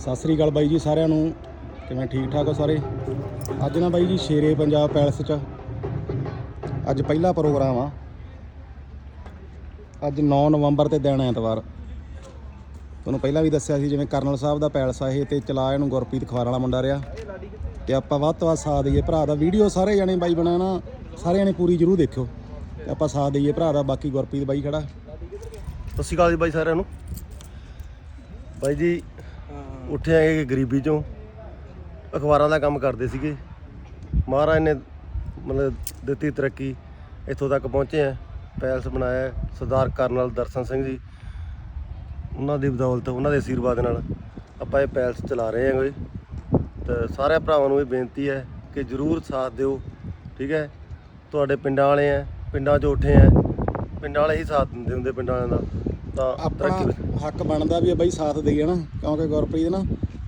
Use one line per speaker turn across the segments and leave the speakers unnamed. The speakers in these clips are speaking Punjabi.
ਸਤਿ ਸ੍ਰੀ ਅਕਾਲ ਬਾਈ ਜੀ ਸਾਰਿਆਂ ਨੂੰ। ਕਿਵੇਂ ਠੀਕ ਠਾਕ ਹੋ ਸਾਰੇ? ਅੱਜ ਨਾ ਬਾਈ ਜੀ ਸ਼ੇਰੇ ਪੰਜਾਬ ਪੈਲਸ 'ਚ ਅੱਜ ਪਹਿਲਾ ਪ੍ਰੋਗਰਾਮ ਆ। ਅੱਜ 9 ਨਵੰਬਰ ਤੇ ਦਿਨ ਐਤਵਾਰ। ਤੁਹਾਨੂੰ ਪਹਿਲਾਂ ਵੀ ਦੱਸਿਆ ਸੀ ਜਿਵੇਂ ਕਰਨਲ ਸਾਹਿਬ ਦਾ ਪੈਲਸ ਆ ਇਹ ਤੇ ਚਲਾ ਇਹਨੂੰ ਗੁਰਪ੍ਰੀਤ ਖਵਾਰ ਵਾਲਾ ਮੁੰਡਾ ਰਿਹਾ। ਤੇ ਆਪਾਂ ਵੱਧ ਤੋਂ ਵੱਧ ਸਾਥ ਦਈਏ। ਭਰਾ ਦਾ ਵੀਡੀਓ ਸਾਰੇ ਜਣੇ ਬਾਈ ਬਣਾ ਨਾ ਸਾਰੇ ਜਣੇ ਪੂਰੀ ਜਰੂਰ ਦੇਖਿਓ। ਤੇ ਆਪਾਂ ਸਾਥ ਦਈਏ ਭਰਾ ਦਾ, ਬਾਕੀ ਗੁਰਪ੍ਰੀਤ ਬਾਈ ਖੜਾ।
ਸਤਿ ਸ਼੍ਰੀ ਅਕਾਲ ਜੀ ਬਾਈ ਸਾਰਿਆਂ ਨੂੰ। ਬਾਈ ਜੀ ਉੱਠੇ ਆਏ ਗਰੀਬੀ ਚੋਂ ਅਖਬਾਰਾਂ ਦਾ ਕੰਮ ਕਰਦੇ ਸੀਗੇ। ਮਹਾਰਾਜ ਨੇ ਮਤਲਬ ਦਿੱਤੀ ਤਰੱਕੀ, ਇੱਥੋਂ ਤੱਕ ਪਹੁੰਚੇ ਆ, ਪੈਲਸ ਬਣਾਇਆ, ਸਰਦਾਰ ਕਰਨਲ ਦਰਸ਼ਨ ਸਿੰਘ ਜੀ। ਉਹਨਾਂ ਦੀ ਬਦੌਲਤ ਉਹਨਾਂ ਦੇ ਆਸ਼ੀਰਵਾਦ ਨਾਲ ਆਪਾਂ ਇਹ ਪੈਲਸ ਚਲਾ ਰਹੇ ਹਾਂ ਕੋਈ ਤੇ ਸਾਰੇ ਭਰਾਵਾਂ ਨੂੰ ਇਹ ਬੇਨਤੀ ਹੈ ਕਿ ਜਰੂਰ ਸਾਥ ਦਿਓ, ਠੀਕ ਹੈ? ਤੁਹਾਡੇ ਪਿੰਡਾਂ ਵਾਲੇ ਆ, ਪਿੰਡਾਂ 'ਚ ਉੱਠੇ ਆ। ਪਿੰਡਾਂ ਵਾਲੇ ਹੀ ਸਾਥ ਦਿੰਦੇ ਹੁੰਦੇ, ਪਿੰਡਾਂ ਵਾਲਿਆਂ ਦਾ। ਤਾਂ
ਆਪਣਾ ਹੱਕ ਬਣਦਾ ਵੀ ਆ ਬਈ ਸਾਥ ਦਈਏ ਨਾ ਕਿਉਂਕਿ ਗੁਰਪ੍ਰੀਤ ਨਾ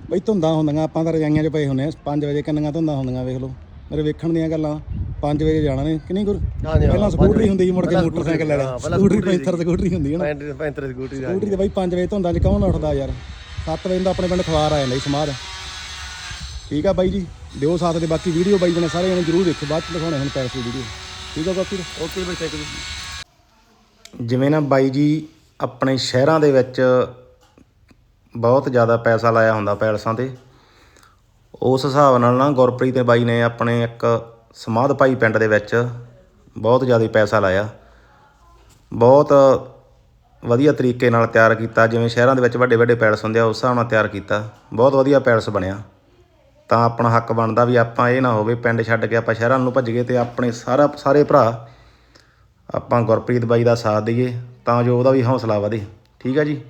ਬਈ ਧੁੰਦਾਂ ਹੁੰਦੀਆਂ ਆਪਾਂ ਤਾਂ ਰਜਾਈਆਂ 'ਚ ਪਏ ਹੁੰਦੇ ਆ 5 ਵਜੇ ਕਿੰਨੀਆਂ ਧੁੰਦਾਂ ਹੁੰਦੀਆਂ ਵੇਖ ਲਓ। ਮੇਰੇ ਵੇਖਣ ਦੀਆਂ ਗੱਲਾਂ 5 ਵਜੇ ਜਾਣਾ ਨੇ ਕਿ ਨਹੀਂ ਗੁਰ?
ਹਾਂਜੀ,
ਪਹਿਲਾਂ
ਪੰਜ
ਸਕੂਟਰੀ
ਵਜੇ।
ਹੁੰਦੀ ਸੀ ਮੁੜ ਕੇ
ਪਹਿਲਾਂ
ਮੋਟਰਸਾਈਕਲ ਲੈ ਲਿਆ
ਹਾਂ, ਪਹਿਲਾਂ
ਸਕੂਟਰੀ
ਸਕੂਟਰੀ
ਪੈਂਥਰ ਸਕੂਟਰੀ ਹੁੰਦੀ ਹੈ ਨਾ।
ਪੈਂਟ ਪੈਂਤਰ ਸਕੂਟਰੀ ਦਾ
ਸਕੂਟਰੀ ਤੇ ਬਈ 5 ਵਜੇ ਧੁੰਦਾਂ 'ਚ ਕੌਣ ਉੱਠਦਾ ਯਾਰ? 7 ਵਜੇ ਦਾ ਆਪਣੇ ਪਿੰਡ ਖਵਾਰ ਆ ਜਾਂਦਾ ਸੀ ਸਮਾਦ ਠੀਕ ਆ ਬਾਈ ਜੀ ਦਿਓ ਸਾਥ ਦੇ ਬਾਕੀ ਵੀਡੀਓ ਬਾਈ ਬਣੇ ਸਾਰੇ ਜਣੇ ਜਰੂਰ ਦੇਖੋ ਬਾਅਦ ਚ ਦਿਖਾਉਣੇ ਹੁਣ ਪੈਸੇ ਵੀਡੀਓ। ਠੀਕ ਆ ਬਾਕੀ?
ਓਕੇ ਬਾਈ ਥੈਂਕ ਯੂ
ਜਿਵੇਂ ਨਾ ਬਾਈ ਜੀ ਆਪਣੇ ਸ਼ਹਿਰਾਂ ਦੇ ਵਿੱਚ ਬਹੁਤ ਜ਼ਿਆਦਾ ਪੈਸਾ ਲਾਇਆ ਹੁੰਦਾ ਪੈਲਸਾਂ ਤੇ। ਉਸ ਹਿਸਾਬ ਨਾਲ ਨਾ ਗੁਰਪ੍ਰੀਤ ਤੇ ਬਾਈ ਨੇ ਆਪਣੇ ਇੱਕ ਸਮਾਧ ਭਾਈ ਪਿੰਡ ਦੇ ਵਿੱਚ ਬਹੁਤ ਜ਼ਿਆਦਾ ਪੈਸਾ ਲਾਇਆ। ਬਹੁਤ ਵਧੀਆ ਤਰੀਕੇ ਨਾਲ ਤਿਆਰ ਕੀਤਾ, ਜਿਵੇਂ ਸ਼ਹਿਰਾਂ ਦੇ ਵਿੱਚ ਵੱਡੇ ਵੱਡੇ ਪੈਲਸ ਹੁੰਦੇ ਆ, ਉਸ ਹਿਸਾਬ ਨਾਲ ਤਿਆਰ ਕੀਤਾ। ਬਹੁਤ ਵਧੀਆ ਪੈਲਸ ਬਣਿਆ। ਤਾਂ ਆਪਣਾ ਹੱਕ ਬਣਦਾ ਵੀ ਆਪਾਂ ਇਹ ਨਾ ਹੋਵੇ, ਪਿੰਡ ਛੱਡ ਕੇ ਆਪਾਂ ਸ਼ਹਿਰਾਂ ਨੂੰ ਭੱਜ ਗਏ ਤੇ ਆਪਣੇ ਸਾਰਾ, ਸਾਰੇ ਭਰਾ ਆਪਾਂ ਗੁਰਪ੍ਰੀਤ ਬਾਈ ਦਾ ਸਾਥ ਦਈਏ। ਤਾਂ ਜੋ ਉਹਦਾ ਵੀ ਹੌਂਸਲਾ ਵਧੇ। ਠੀਕ ਆ ਜੀ?